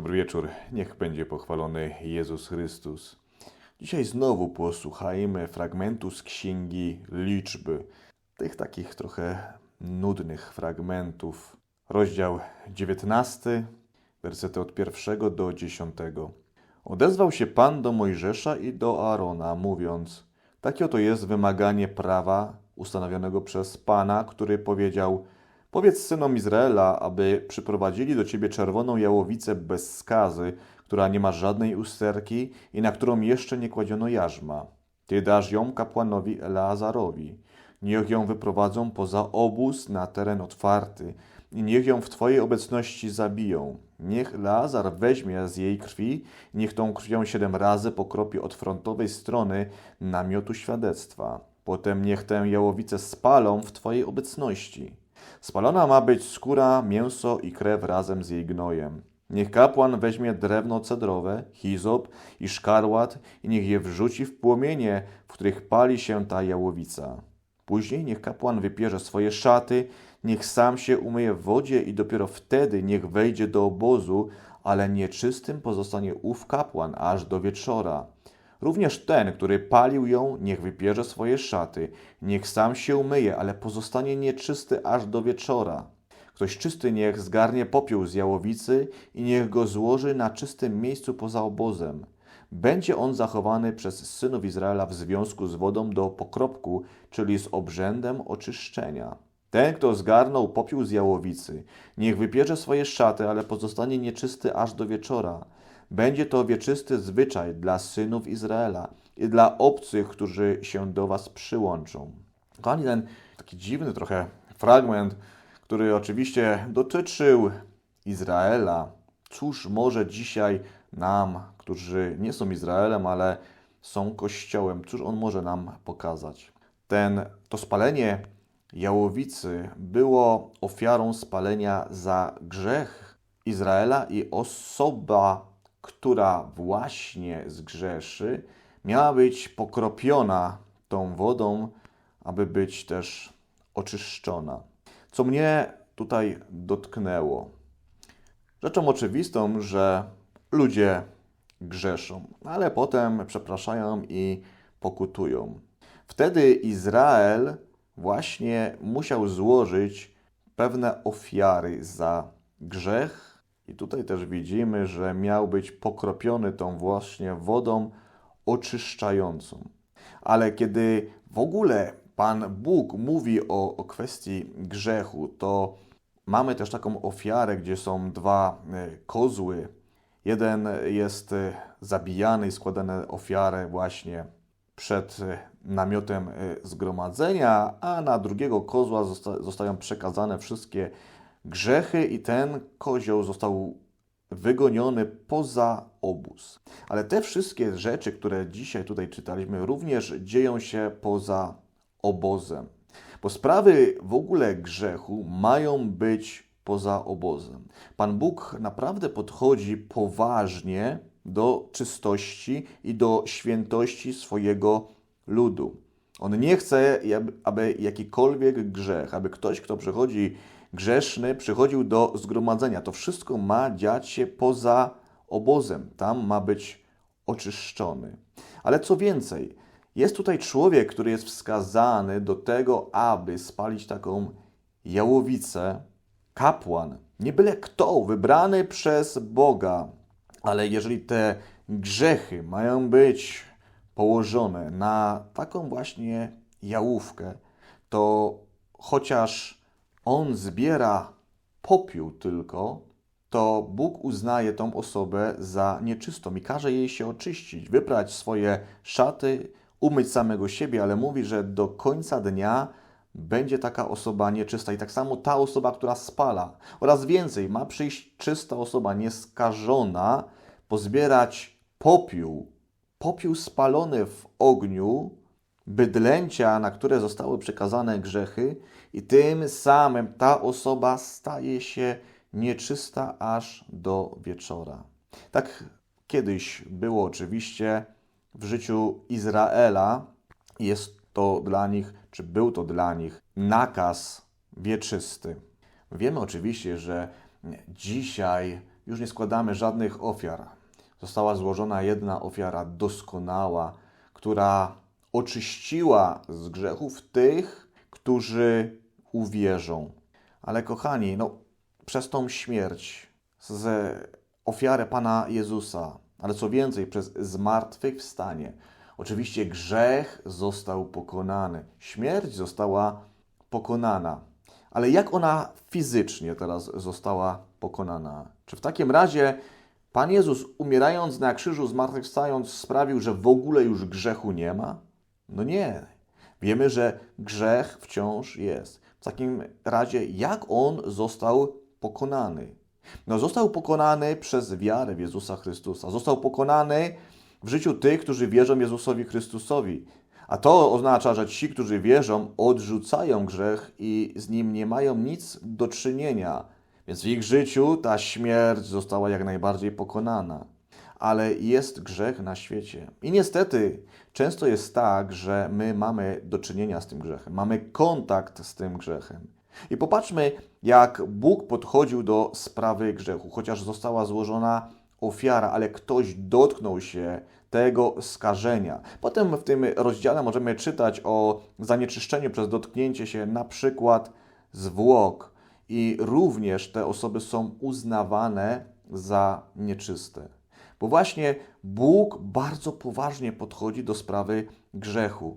Dobry wieczór, niech będzie pochwalony Jezus Chrystus. Dzisiaj znowu posłuchajmy fragmentu z Księgi Liczby, tych takich trochę nudnych fragmentów. Rozdział 19, wersety od pierwszego do dziesiątego. Odezwał się Pan do Mojżesza i do Aarona, mówiąc: Takie oto jest wymaganie prawa ustanowionego przez Pana, który powiedział: Powiedz synom Izraela, aby przyprowadzili do ciebie czerwoną jałowicę bez skazy, która nie ma żadnej usterki i na którą jeszcze nie kładziono jarzma. Ty dasz ją kapłanowi Eleazarowi. Niech ją wyprowadzą poza obóz na teren otwarty i niech ją w Twojej obecności zabiją. Niech Eleazar weźmie z jej krwi, niech tą krwią siedem razy pokropi od frontowej strony namiotu świadectwa. Potem niech tę jałowicę spalą w Twojej obecności. Spalona ma być skóra, mięso i krew razem z jej gnojem. Niech kapłan weźmie drewno cedrowe, hizop i szkarłat i niech je wrzuci w płomienie, w których pali się ta jałowica. Później niech kapłan wypierze swoje szaty, niech sam się umyje w wodzie i dopiero wtedy niech wejdzie do obozu, ale nieczystym pozostanie ów kapłan aż do wieczora. Również ten, który palił ją, niech wypierze swoje szaty, niech sam się umyje, ale pozostanie nieczysty aż do wieczora. Ktoś czysty niech zgarnie popiół z jałowicy i niech go złoży na czystym miejscu poza obozem. Będzie on zachowany przez synów Izraela w związku z wodą do pokropku, czyli z obrzędem oczyszczenia. Ten, kto zgarnął popiół z jałowicy, niech wypierze swoje szaty, ale pozostanie nieczysty aż do wieczora. Będzie to wieczysty zwyczaj dla synów Izraela i dla obcych, którzy się do was przyłączą. Kochani, ten taki dziwny trochę fragment, który oczywiście dotyczył Izraela. Cóż może dzisiaj nam, którzy nie są Izraelem, ale są Kościołem, cóż on może nam pokazać? Ten, to spalenie jałowicy było ofiarą spalenia za grzech Izraela i osoba, która właśnie zgrzeszy, miała być pokropiona tą wodą, aby być też oczyszczona. Co mnie tutaj dotknęło. Rzeczą oczywistą, że ludzie grzeszą, ale potem przepraszają i pokutują. Wtedy Izrael właśnie musiał złożyć pewne ofiary za grzech, i tutaj też widzimy, że miał być pokropiony tą właśnie wodą oczyszczającą. Ale kiedy w ogóle Pan Bóg mówi o, o kwestii grzechu, to mamy też taką ofiarę, gdzie są dwa e, kozły. Jeden jest e, zabijany i składane ofiarę właśnie przed e, namiotem zgromadzenia, a na drugiego kozła zosta zostają przekazane wszystkie grzechy i ten kozioł został wygoniony poza obóz. Ale te wszystkie rzeczy, które dzisiaj tutaj czytaliśmy, również dzieją się poza obozem. Bo sprawy w ogóle grzechu mają być poza obozem. Pan Bóg naprawdę podchodzi poważnie do czystości i do świętości swojego ludu. On nie chce, aby jakikolwiek grzech, aby ktoś, kto przychodzi grzeszny, przychodził do zgromadzenia. To wszystko ma dziać się poza obozem. Tam ma być oczyszczony. Ale co więcej, jest tutaj człowiek, który jest wskazany do tego, aby spalić taką jałowicę. Kapłan, nie byle kto, wybrany przez Boga, ale jeżeli te grzechy mają być położone na taką właśnie jałówkę, to chociaż on zbiera popiół tylko, to Bóg uznaje tą osobę za nieczystą i każe jej się oczyścić, wyprać swoje szaty, umyć samego siebie, ale mówi, że do końca dnia będzie taka osoba nieczysta. I tak samo ta osoba, która spala. Oraz więcej, ma przyjść czysta osoba, nieskażona, pozbierać popiół, popiół spalony w ogniu, bydlęcia, na które zostały przekazane grzechy, i tym samym ta osoba staje się nieczysta aż do wieczora. Tak kiedyś było oczywiście w życiu Izraela. Jest to dla nich, czy był to dla nich nakaz wieczysty. Wiemy oczywiście, że dzisiaj już nie składamy żadnych ofiar. Została złożona jedna ofiara doskonała, która oczyściła z grzechów tych, którzy uwierzą. Ale kochani, no, przez tą śmierć, z ofiarę Pana Jezusa, ale co więcej, przez zmartwychwstanie, oczywiście grzech został pokonany, śmierć została pokonana. Ale jak ona fizycznie teraz została pokonana? Czy w takim razie Pan Jezus, umierając na krzyżu, zmartwychwstając, sprawił, że w ogóle już grzechu nie ma? No nie. Wiemy, że grzech wciąż jest. W takim razie, jak on został pokonany? No, został pokonany przez wiarę w Jezusa Chrystusa. Został pokonany w życiu tych, którzy wierzą Jezusowi Chrystusowi. A to oznacza, że ci, którzy wierzą, odrzucają grzech i z nim nie mają nic do czynienia. Więc w ich życiu ta śmierć została jak najbardziej pokonana. Ale jest grzech na świecie. I niestety często jest tak, że my mamy do czynienia z tym grzechem, mamy kontakt z tym grzechem. I popatrzmy, jak Bóg podchodził do sprawy grzechu, chociaż została złożona ofiara, ale ktoś dotknął się tego skażenia. Potem w tym rozdziale możemy czytać o zanieczyszczeniu przez dotknięcie się na przykład zwłok i również te osoby są uznawane za nieczyste. Bo właśnie Bóg bardzo poważnie podchodzi do sprawy grzechu.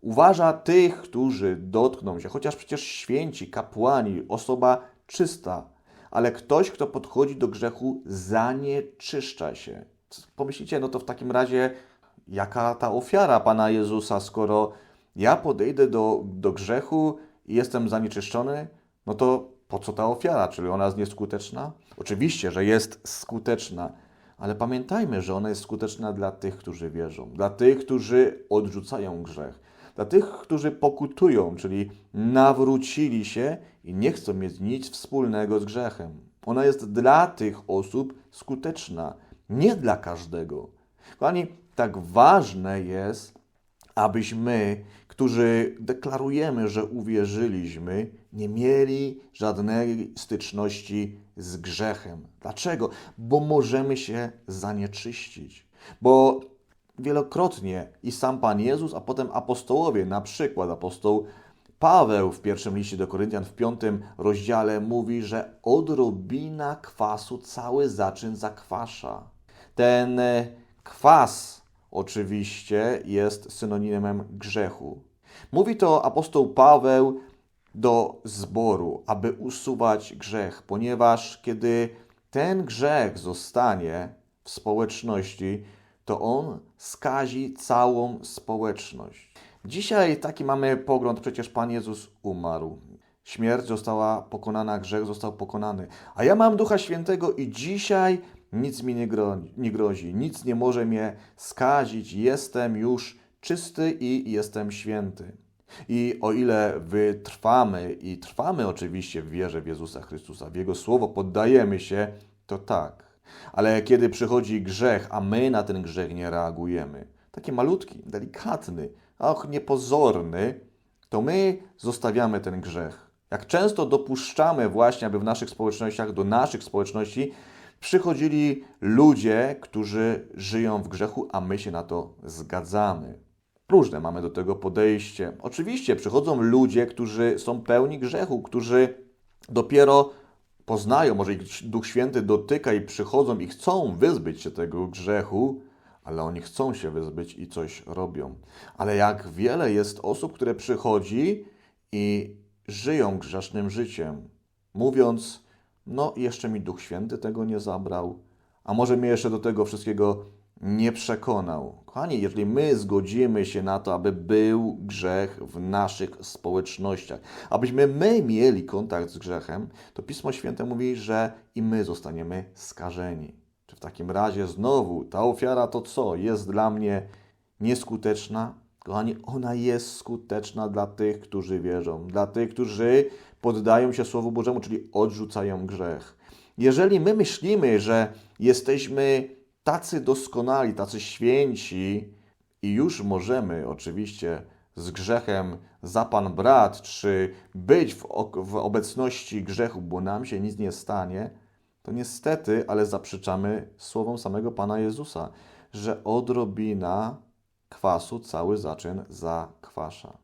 Uważa tych, którzy dotkną się, chociaż przecież święci, kapłani, osoba czysta, ale ktoś, kto podchodzi do grzechu, zanieczyszcza się. Pomyślicie, no to w takim razie, jaka ta ofiara Pana Jezusa, skoro ja podejdę do, do grzechu i jestem zanieczyszczony, no to po co ta ofiara? Czyli ona jest nieskuteczna? Oczywiście, że jest skuteczna, ale pamiętajmy, że ona jest skuteczna dla tych, którzy wierzą, dla tych, którzy odrzucają grzech, dla tych, którzy pokutują, czyli nawrócili się i nie chcą mieć nic wspólnego z grzechem. Ona jest dla tych osób skuteczna, nie dla każdego. Kochani, tak ważne jest, abyśmy, którzy deklarujemy, że uwierzyliśmy, nie mieli żadnej styczności z grzechem. Dlaczego? Bo możemy się zanieczyścić. Bo wielokrotnie i sam Pan Jezus, a potem apostołowie, na przykład apostoł Paweł w pierwszym liście do Koryntian w piątym rozdziale mówi, że odrobina kwasu cały zaczyn zakwasza. Ten kwas oczywiście jest synonimem grzechu. Mówi to apostoł Paweł do zboru, aby usuwać grzech, ponieważ kiedy ten grzech zostanie w społeczności, to on skazi całą społeczność. Dzisiaj taki mamy pogląd, przecież Pan Jezus umarł. Śmierć została pokonana, grzech został pokonany. A ja mam Ducha Świętego i dzisiaj nic mi nie, gro nie grozi, nic nie może mnie skazić. Jestem już czysty i jestem święty. I o ile wytrwamy i trwamy oczywiście w wierze w Jezusa Chrystusa, w Jego Słowo, poddajemy się, to tak. Ale kiedy przychodzi grzech, a my na ten grzech nie reagujemy, taki malutki, delikatny, ach, niepozorny, to my zostawiamy ten grzech. Jak często dopuszczamy właśnie, aby w naszych społecznościach, do naszych społeczności przychodzili ludzie, którzy żyją w grzechu, a my się na to zgadzamy. Różne mamy do tego podejście. Oczywiście przychodzą ludzie, którzy są pełni grzechu, którzy dopiero poznają, może ich Duch Święty dotyka i przychodzą i chcą wyzbyć się tego grzechu, ale oni chcą się wyzbyć i coś robią. Ale jak wiele jest osób, które przychodzi i żyją grzesznym życiem, mówiąc, no jeszcze mi Duch Święty tego nie zabrał, a może mnie jeszcze do tego wszystkiego nie przekonał. Kochani, jeżeli my zgodzimy się na to, aby był grzech w naszych społecznościach, abyśmy my mieli kontakt z grzechem, to Pismo Święte mówi, że i my zostaniemy skażeni. Czy w takim razie znowu ta ofiara to co? Jest dla mnie nieskuteczna? Kochani, ona jest skuteczna dla tych, którzy wierzą, dla tych, którzy poddają się Słowu Bożemu, czyli odrzucają grzech. Jeżeli my myślimy, że jesteśmy tacy doskonali, tacy święci i już możemy oczywiście z grzechem za Pan brat, czy być w, w obecności grzechu, bo nam się nic nie stanie, to niestety, ale zaprzeczamy słowom samego Pana Jezusa, że odrobina kwasu cały zaczyn zakwasza.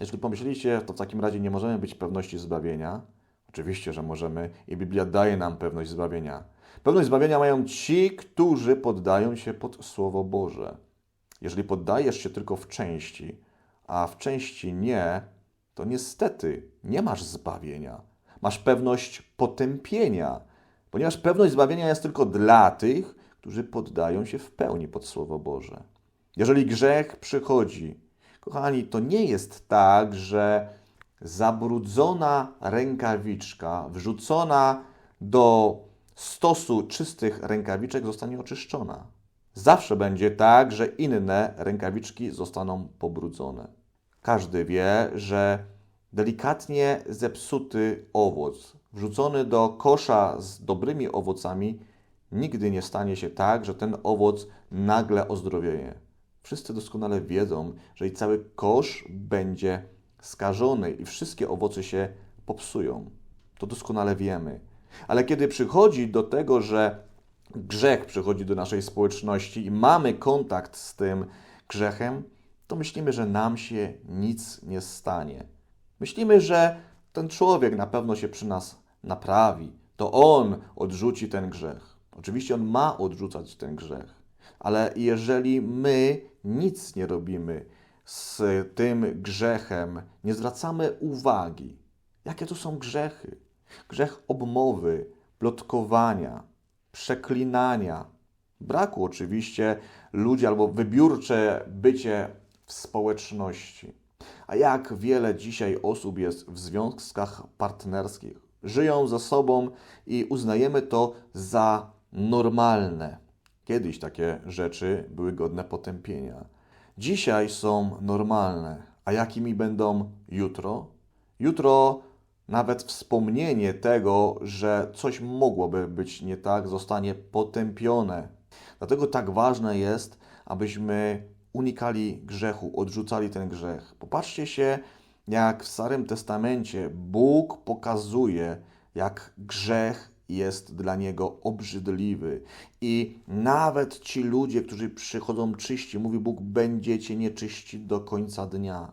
Jeśli pomyśleliście, to w takim razie nie możemy być pewności zbawienia. Oczywiście, że możemy i Biblia daje nam pewność zbawienia. Pewność zbawienia mają ci, którzy poddają się pod Słowo Boże. Jeżeli poddajesz się tylko w części, a w części nie, to niestety nie masz zbawienia. Masz pewność potępienia, ponieważ pewność zbawienia jest tylko dla tych, którzy poddają się w pełni pod Słowo Boże. Jeżeli grzech przychodzi, kochani, to nie jest tak, że zabrudzona rękawiczka wrzucona do stosu czystych rękawiczek zostanie oczyszczona. Zawsze będzie tak, że inne rękawiczki zostaną pobrudzone. Każdy wie, że delikatnie zepsuty owoc wrzucony do kosza z dobrymi owocami nigdy nie stanie się tak, że ten owoc nagle ozdrowieje. Wszyscy doskonale wiedzą, że i cały kosz będzie skażony i wszystkie owoce się popsują. To doskonale wiemy. Ale kiedy przychodzi do tego, że grzech przychodzi do naszej społeczności i mamy kontakt z tym grzechem, to myślimy, że nam się nic nie stanie. Myślimy, że ten człowiek na pewno się przy nas naprawi. To on odrzuci ten grzech. Oczywiście on ma odrzucać ten grzech, ale jeżeli my nic nie robimy z tym grzechem, nie zwracamy uwagi, jakie to są grzechy, grzech obmowy, plotkowania, przeklinania, braku oczywiście ludzi albo wybiórcze bycie w społeczności. A jak wiele dzisiaj osób jest w związkach partnerskich, żyją ze sobą i uznajemy to za normalne. Kiedyś takie rzeczy były godne potępienia. Dzisiaj są normalne, a jakimi będą jutro? Jutro nawet wspomnienie tego, że coś mogłoby być nie tak, zostanie potępione. Dlatego tak ważne jest, abyśmy unikali grzechu, odrzucali ten grzech. Popatrzcie się, jak w Starym Testamencie Bóg pokazuje, jak grzech jest dla niego obrzydliwy. I nawet ci ludzie, którzy przychodzą czyści, mówi Bóg, będziecie nieczyści do końca dnia.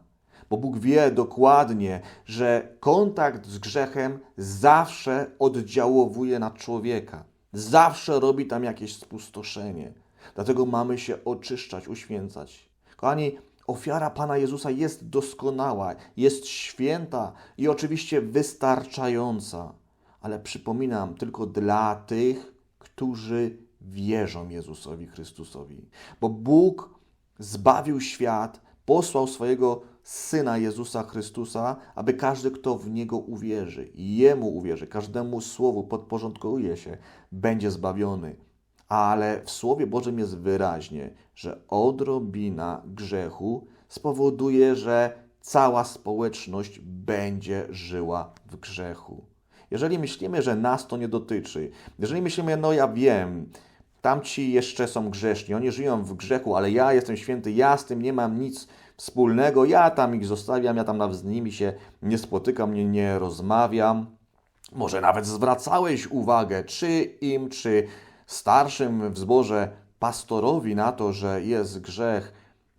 Bo Bóg wie dokładnie, że kontakt z grzechem zawsze oddziałowuje na człowieka. Zawsze robi tam jakieś spustoszenie. Dlatego mamy się oczyszczać, uświęcać. Kochani, ofiara Pana Jezusa jest doskonała, jest święta i oczywiście wystarczająca. Ale przypominam, tylko dla tych, którzy wierzą Jezusowi Chrystusowi. Bo Bóg zbawił świat, posłał swojego Syna Jezusa Chrystusa, aby każdy, kto w Niego uwierzy, Jemu uwierzy, każdemu słowu podporządkuje się, będzie zbawiony. Ale w Słowie Bożym jest wyraźnie, że odrobina grzechu spowoduje, że cała społeczność będzie żyła w grzechu. Jeżeli myślimy, że nas to nie dotyczy, jeżeli myślimy, no ja wiem, tamci jeszcze są grzeszni, oni żyją w grzechu, ale ja jestem święty, ja z tym nie mam nic wspólnego, ja tam ich zostawiam, ja tam z nimi się nie spotykam, nie, nie rozmawiam. Może nawet zwracałeś uwagę, czy im, czy starszym w zborze pastorowi na to, że jest grzech,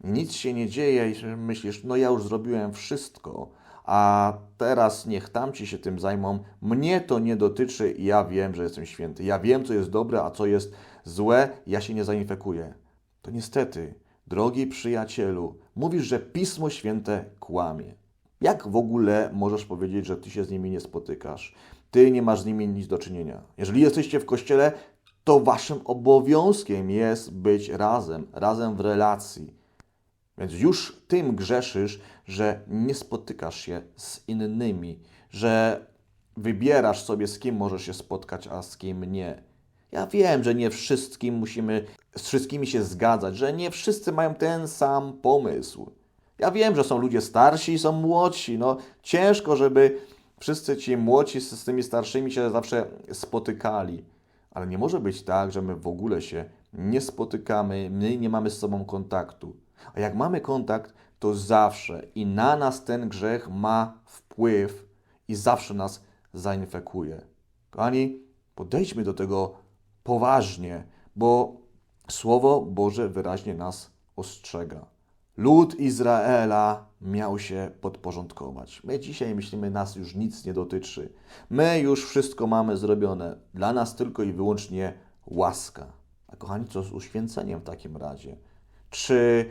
nic się nie dzieje i myślisz, no ja już zrobiłem wszystko, a teraz niech tamci się tym zajmą. Mnie to nie dotyczy i ja wiem, że jestem święty. Ja wiem, co jest dobre, a co jest złe, ja się nie zainfekuję. To niestety, drogi przyjacielu, mówisz, że Pismo Święte kłamie. Jak w ogóle możesz powiedzieć, że ty się z nimi nie spotykasz? Ty nie masz z nimi nic do czynienia. Jeżeli jesteście w kościele, to waszym obowiązkiem jest być razem, razem w relacji. Więc już tym grzeszysz, że nie spotykasz się z innymi, że wybierasz sobie, z kim możesz się spotkać, a z kim nie. Ja wiem, że nie wszystkim musimy z wszystkimi się zgadzać, że nie wszyscy mają ten sam pomysł. Ja wiem, że są ludzie starsi i są młodsi. No, ciężko, żeby wszyscy ci młodsi z tymi starszymi się zawsze spotykali. Ale nie może być tak, że my w ogóle się nie spotykamy, my nie mamy z sobą kontaktu. A jak mamy kontakt, to zawsze i na nas ten grzech ma wpływ i zawsze nas zainfekuje. Kochani, Podejdźmy do tego poważnie, bo Słowo Boże wyraźnie nas ostrzega. Lud Izraela miał się podporządkować. My dzisiaj myślimy, nas już nic nie dotyczy. My już wszystko mamy zrobione. Dla nas tylko i wyłącznie łaska. A kochani, co z uświęceniem w takim razie? Czy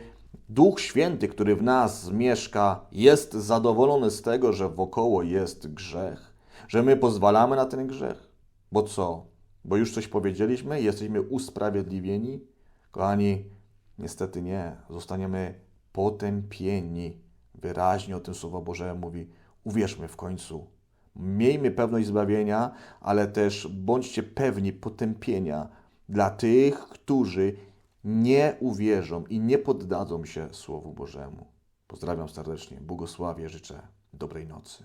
Duch Święty, który w nas mieszka, jest zadowolony z tego, że wokoło jest grzech? Że my pozwalamy na ten grzech? Bo co? Bo już coś powiedzieliśmy? Jesteśmy usprawiedliwieni? Kochani, niestety nie. Zostaniemy potępieni. Wyraźnie o tym Słowo Boże mówi. Uwierzmy w końcu. Miejmy pewność zbawienia, ale też bądźcie pewni potępienia dla tych, którzy nie uwierzą i nie poddadzą się Słowu Bożemu. Pozdrawiam serdecznie, błogosławię, życzę dobrej nocy.